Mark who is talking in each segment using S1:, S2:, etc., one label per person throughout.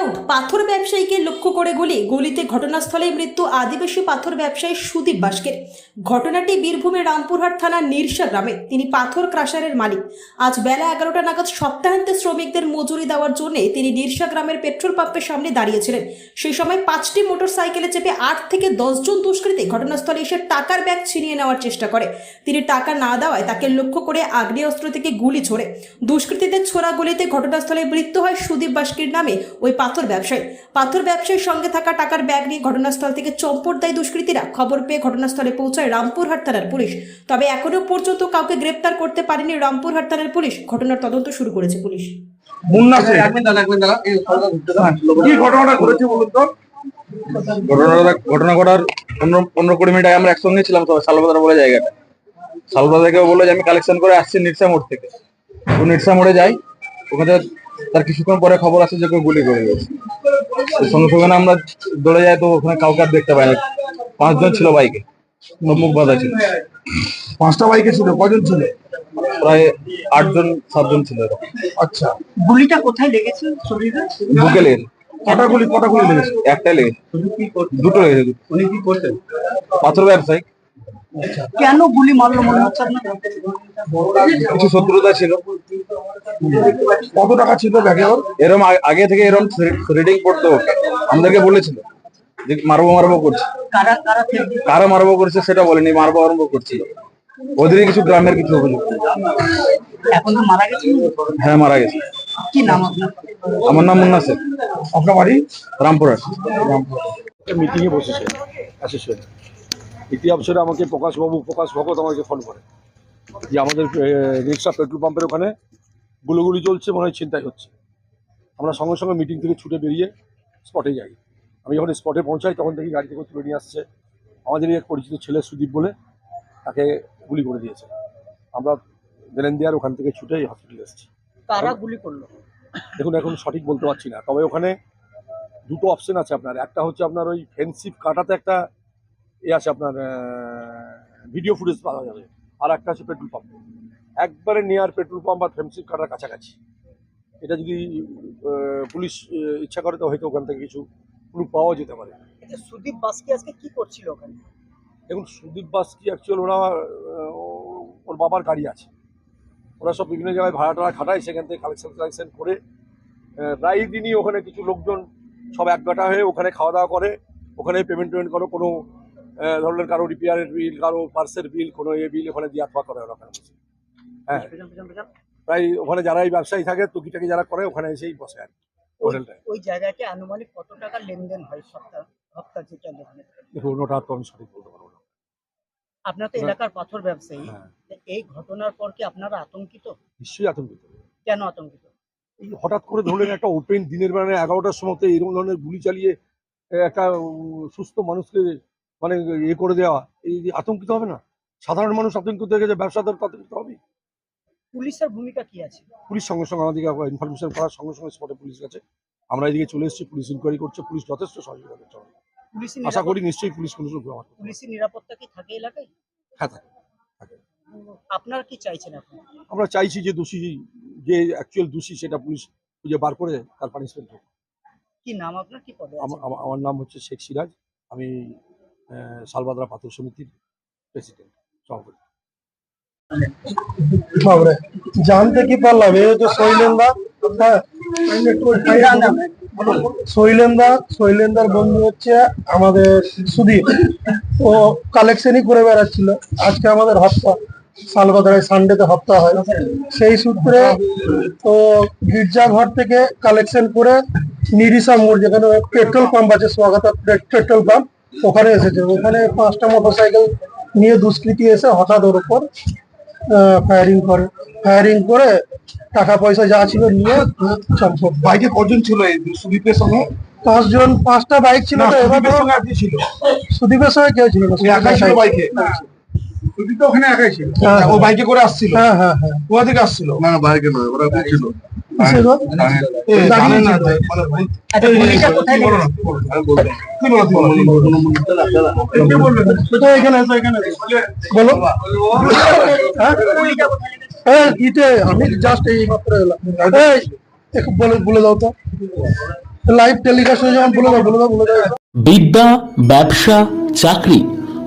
S1: Out. পাথর ব্যবসায়ীকে লক্ষ্য করে গুলি। গুলিতে ঘটনাস্থলে মৃত্যু আদিবাসী পাথর ব্যবসায়ী সুদীপ বাস্কের। ঘটনাটি বীরভূমের রামপুরহাট থানার নিরসা গ্রামে। তিনি পাথর ক্রাশারের মালিক। আজ বেলা এগারোটা নাগাদ সপ্তাহান্তে শ্রমিকদের মজুরি দেওয়ার জন্য তিনি নিরসা গ্রামের পেট্রোল পাম্পের সামনে দাঁড়িয়েছিলেন। সেই সময় পাঁচটি মোটর সাইকেলে চেপে আট থেকে দশজন দুষ্কৃতী ঘটনাস্থলে এসে টাকার ব্যাগ ছিনিয়ে নেওয়ার চেষ্টা করে। তিনি টাকা না দেওয়ায় তাকে লক্ষ্য করে আগ্নেয়াস্ত্র থেকে গুলি ছোড়ে। দুষ্কৃতীদের ছোড়া গুলিতে ঘটনাস্থলে মৃত্যু হয় সুদীপ বাস্কির নামে। ওই পাথর ব্যবসায়ী। পাথর ব্যবসায়ীর সঙ্গে থাকা টাকার ব্যাগ নিয়ে ঘটনাস্থল থেকে চম্পট দেয় দুষ্কৃতীরা খবর পেয়ে ঘটনাস্থলে পৌঁছায় রামপুরহাট থানার পুলিশ। তবে এখনও পর্যন্ত কাউকে গ্রেপ্তার করতে পারেনি রামপুরহাট থানার পুলিশ। ঘটনার তদন্ত শুরু করেছে পুলিশ।
S2: ঘটনাটা ঘটেছে বলুন তো?
S3: ঘটনাটা ঘটনা ঘটার পনেরো পনেরো কুড়ি মিনিট আগে আমরা একসঙ্গে ছিলাম সবাই শালবাজার বলে জায়গাটা। যে আমি কালেকশন করে আসছি নিরসা মোড় থেকে। নিরসা মোড়ে যাই। ওখানে তার কিছুক্ষণ পরে খবর আসে যে কেউ গুলি করে গেছে। সঙ্গে সঙ্গে আমরা দৌড়ে যাই তো ওখানে কাউকে আর দেখতে পাইনি। পাঁচজন ছিল বাইকে মুখ বাঁধা ছিল।
S2: পাঁচটা বাইকে ছিল কজন ছিল?
S3: প্রায় আটজন সাতজন ছিল
S2: আচ্ছা।
S4: গুলিটা কোথায় লেগেছে? শরীরে?
S3: বুকে লেগেছে।
S2: কটা গুলি কটা গুলি লেগেছে?
S3: একটাই লেগেছে। দুটো লেগেছে।
S4: উনি কি করতেন?
S3: পাথর ব্যবসায়ী।
S4: কেন গুলি মারলো মনে হচ্ছে আপনার?
S3: কিছু শত্রুতা ছিল।
S2: কত টাকা ছিল ব্যাগে ওর?
S3: এরম আগে থেকে এরম রিডিং পড়তো ওকে। আমাদেরকে বলেছিল যে মারবো মারবো করছে।
S4: কারা কারা থেকে
S3: কারা মারবো করছে সেটা বলেনি মারবো আরম্ভ করছিল। ওদেরই কিছু গ্রামের কিছু অভিযোগ।
S4: এখন তো মারা গেছে?
S3: হ্যাঁ মারা গেছে।
S4: কি নাম
S3: আমার নাম মুন্না শেখ
S2: আপনার বাড়ি?
S3: রামপুরহাট।
S5: একটা মিটিংয়ে বসেছে অ্যাসোসিয়েশন ইতি অবসরে আমাকে প্রকাশবাবু প্রকাশ ভগত আমাকে ফোন করে যে আমাদের রিক্সা পেট্রোল পাম্পের ওখানে গুলোগুলি চলছে মনে হয় চিন্তাই হচ্ছে। আমরা সঙ্গে সঙ্গে মিটিং থেকে ছুটে বেরিয়ে স্পটে যাই। আমি যখন স্পটে পৌঁছাই তখন দেখি গাড়ি থেকে তুলে নিয়ে আসছে। আমাদেরই এক পরিচিত ছেলে সুদীপ বলে তাকে গুলি করে দিয়েছে। আমরা দেলেন দেয়ার ওখান থেকে ছুটে হসপিটালে এসেছি।
S4: কারা গুলি করল?
S5: দেখুন এখন সঠিক বলতে পারছি না। তবে ওখানে দুটো অপশন আছে আপনার। একটা হচ্ছে আপনার ওই ফেন্সিভ কাটাতে একটা এ আছে আপনার ভিডিও ফুটেজ পাওয়া যাবে। আর একটা আছে পেট্রোল পাম্প একবারে নিয়ার পেট্রোল পাম্প আর ফেন্সিভ কাটার কাছাকাছি। এটা যদি পুলিশ ইচ্ছা করে তো হয়তো ওখান থেকে কিছু প্রুফ পাওয়া যেতে পারে।
S4: সুদীপ বাসকে আজকে কি করছিল ওখানে?
S5: দেখুন সুদীপ বাস কি অ্যাকচুয়াল ওরা ওর বাবার গাড়ি আছে। ওরা সব বিভিন্ন জায়গায় ভাড়া টাড়া খাটায় সেখান থেকে কালেকশন কালেকশন করে প্রায় দিনই ওখানে কিছু লোকজন সব একগাটা হয়ে ওখানে খাওয়া দাওয়া করে। ওখানে পেমেন্ট টেমেন্ট করো কোনো ধরলেন কারও রিপেয়ারের বিল কারও পার্সের বিল কোনো এ বিল ওখানে দিয়ে আত্মা করে ওরা ওখানে। হ্যাঁ। প্রায় ওখানে যারা এই ব্যবসায়ী থাকে টুকিটাকি যারা করে ওখানে এসেই বসে আর হোটেলটায়।
S6: ওই আনুমানিক কত টাকা লেনদেন হয় সপ্তাহ সপ্তাহ যেটা
S5: দেখুন ওটা তো আমি সঠিক বলতে পারব না।
S6: আপনার তো। এলাকার পাথর ব্যবসায়ী।
S5: হ্যাঁ।
S6: এই ঘটনার পর কি আপনারা আতঙ্কিত?
S5: নিশ্চয়ই আতঙ্কিত।
S6: কেন আতঙ্কিত?
S5: এই হঠাৎ করে ধরলেন একটা ওপেন দিনের বেলা এগারোটার সময় এরকম ধরনের গুলি চালিয়ে একটা সুস্থ মানুষকে মানে ইয়ে করে দেওয়া এই যে আতঙ্কিত হবে না? সাধারণ মানুষ আতঙ্কিত হয়ে গেছে ব্যবসাদার আতঙ্কিত হবে
S6: পুলিশের ভূমিকা কি আছে?
S5: পুলিশ সঙ্গে সঙ্গে আমাদেরকে ইনফরমেশন করার সঙ্গে সঙ্গে স্পটে পুলিশ গেছে। আমরা এদিকে চলে এসেছি পুলিশ ইনকোয়ারি করছে পুলিশ যথেষ্ট সহযোগিতা করছে আশা করি নিশ্চয়ই পুলিশ কোনো করবে।
S6: নিরাপত্তা কি থাকে এলাকায়?
S5: হ্যাঁ থাকে
S6: আপনারা কি চাইছেন এখন?
S5: আমরা চাইছি যে দোষী যে অ্যাকচুয়াল দোষী সেটা পুলিশ খুঁজে বার করে তার পানিশমেন্ট হোক।
S6: কি নাম আপনার? কি পদে
S5: আমা- আমার নাম হচ্ছে শেখ সিরাজ। আমি আহ, শালবাদরা পাথর সমিতির প্রেসিডেন্ট সভাপতি।
S2: বাবরে জানতে কি পারলাম? এই হচ্ছে শৈলেন্দা হ্যাঁ। শৈলেন্দা শৈলেন্দার বন্ধু হচ্ছে আমাদের সুদীপ ও কালেকশনই করে বেড়াচ্ছিল। আজকে আমাদের হপ্তা সালবাদারে সানডেতে হপ্তা হয়। সেই সূত্রে তো গির্জাঘর থেকে কালেকশন করে নিরিসা মোড় যেখানে পেট্রোল পাম্প আছে স্বাগতা পেট্রোল পাম্প ওখানে এসেছে। ওখানে পাঁচটা মোটরসাইকেল নিয়ে দুষ্কৃতী এসে হঠাৎ ওর উপর ফায়ারিং করে। ফায়ারিং করে টাকা পয়সা যা ছিল নিয়ে
S7: বাইকে কজন ছিল এই সুদীপের সঙ্গে?
S2: পাঁচজন পাঁচটা বাইক ছিল তো এবার
S7: ছিল?
S2: সুদীপের সঙ্গে কেউ ছিল না
S7: বাইকে? সুদীপ তো ওখানে একাই ছিল।
S2: হ্যাঁ।
S7: ও বাইকে করে আসছিল?
S2: হ্যাঁ হ্যাঁ হ্যাঁ।
S7: কোথা থেকে আসছিল? না বাইকে নয় ওরা ছিল? আমি। বলো
S2: হ্যাঁ? হ্যাঁ জাস্ট এই মাত্র এলাম। বলে বলে দাও তো। লাইভ টেলিকাস্টে যখন বলে দাও বলে দাও বলে দাও।
S8: বিদ্যা ব্যবসা চাকরি।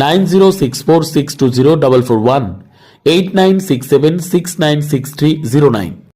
S8: nine zero six four six two zero double four one eight nine six seven six nine six three zero nine